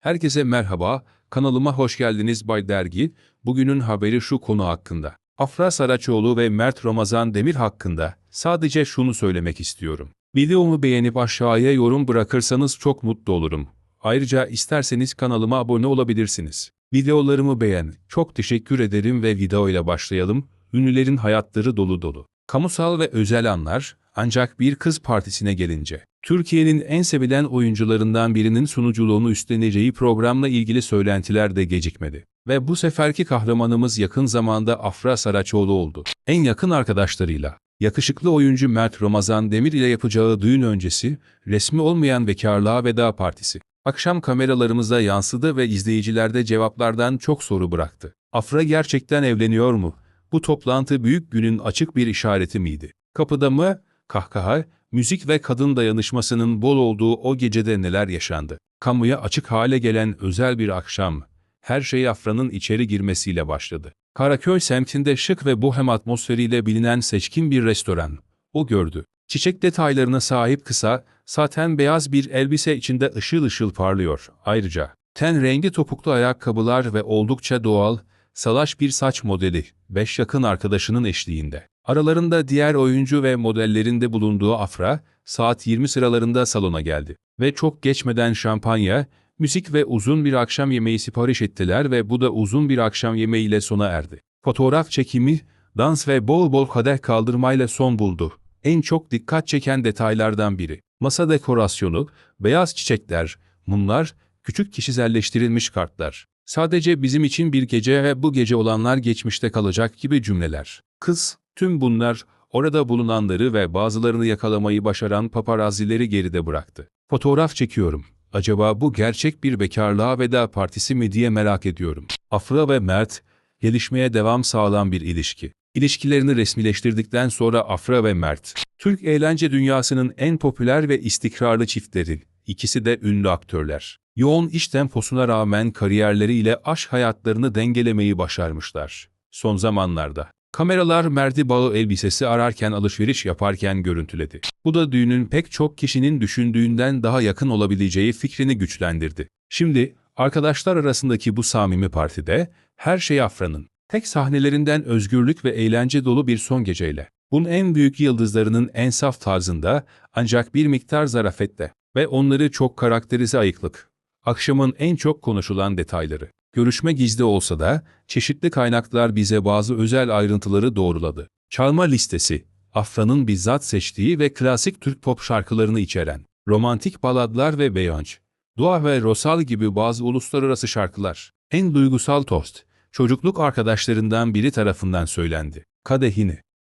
Herkese merhaba, kanalıma hoş geldiniz Bay Dergi. Bugünün haberi şu konu hakkında. Afra Saraçoğlu ve Mert Ramazan Demir hakkında sadece şunu söylemek istiyorum. Videomu beğenip aşağıya yorum bırakırsanız çok mutlu olurum. Ayrıca isterseniz kanalıma abone olabilirsiniz. Videolarımı beğen. Çok teşekkür ederim ve videoyla başlayalım. Ünlülerin hayatları dolu dolu. Kamusal ve özel anlar, ancak bir kız partisine gelince. Türkiye'nin en sevilen oyuncularından birinin sunuculuğunu üstleneceği programla ilgili söylentiler de gecikmedi. Ve bu seferki kahramanımız yakın zamanda Afra Saraçoğlu oldu. En yakın arkadaşlarıyla. Yakışıklı oyuncu Mert Ramazan Demir ile yapacağı düğün öncesi, resmi olmayan bekarlığa veda partisi. Akşam kameralarımıza yansıdı ve izleyicilerde cevaplardan çok soru bıraktı. Afra gerçekten evleniyor mu? Bu toplantı büyük günün açık bir işareti miydi? Kapıda mı? Kahkaha, müzik ve kadın dayanışmasının bol olduğu o gecede neler yaşandı? Kamuya açık hale gelen özel bir akşam, her şey Afra'nın içeri girmesiyle başladı. Karaköy semtinde şık ve bohem atmosferiyle bilinen seçkin bir restoran. O gördü. Çiçek detaylarına sahip kısa, saten beyaz bir elbise içinde ışıl ışıl parlıyor. Ayrıca, ten rengi topuklu ayakkabılar ve oldukça doğal, salaş bir saç modeli, beş yakın arkadaşının eşliğinde. Aralarında diğer oyuncu ve modellerinde bulunduğu Afra, saat 20 sıralarında salona geldi. Ve çok geçmeden şampanya, müzik ve uzun bir akşam yemeği sipariş ettiler ve bu da uzun bir akşam yemeğiyle sona erdi. Fotoğraf çekimi, dans ve bol bol kadeh kaldırmayla son buldu. En çok dikkat çeken detaylardan biri. Masa dekorasyonu, beyaz çiçekler, mumlar, küçük kişiselleştirilmiş kartlar. Sadece bizim için bir gece ve bu gece olanlar geçmişte kalacak gibi cümleler. Kız, tüm bunlar, orada bulunanları ve bazılarını yakalamayı başaran paparazzileri geride bıraktı. Fotoğraf çekiyorum. Acaba bu gerçek bir bekarlığa veda partisi mi diye merak ediyorum. Afra ve Mert, gelişmeye devam sağlayan bir ilişki. İlişkilerini resmileştirdikten sonra Afra ve Mert, Türk eğlence dünyasının en popüler ve istikrarlı çiftleri. İkisi de ünlü aktörler. Yoğun iş temposuna rağmen kariyerleriyle aşk hayatlarını dengelemeyi başarmışlar. Son zamanlarda. Kameralar Mert'i bağı elbisesi ararken alışveriş yaparken görüntüledi. Bu da düğünün pek çok kişinin düşündüğünden daha yakın olabileceği fikrini güçlendirdi. Şimdi arkadaşlar arasındaki bu samimi partide her şey Afra'nın. Tek sahnelerinden özgürlük ve eğlence dolu bir son geceyle. Bunun en büyük yıldızlarının en saf tarzında ancak bir miktar zarafette ve onları çok karakterize ayıklık. Akşamın en çok konuşulan detayları. Görüşme gizli olsa da çeşitli kaynaklar bize bazı özel ayrıntıları doğruladı. Çalma listesi, Afra'nın bizzat seçtiği ve klasik Türk pop şarkılarını içeren, romantik baladlar ve beyanç, dua ve rosal gibi bazı uluslararası şarkılar. En duygusal tost, çocukluk arkadaşlarından biri tarafından söylendi. Kadehini,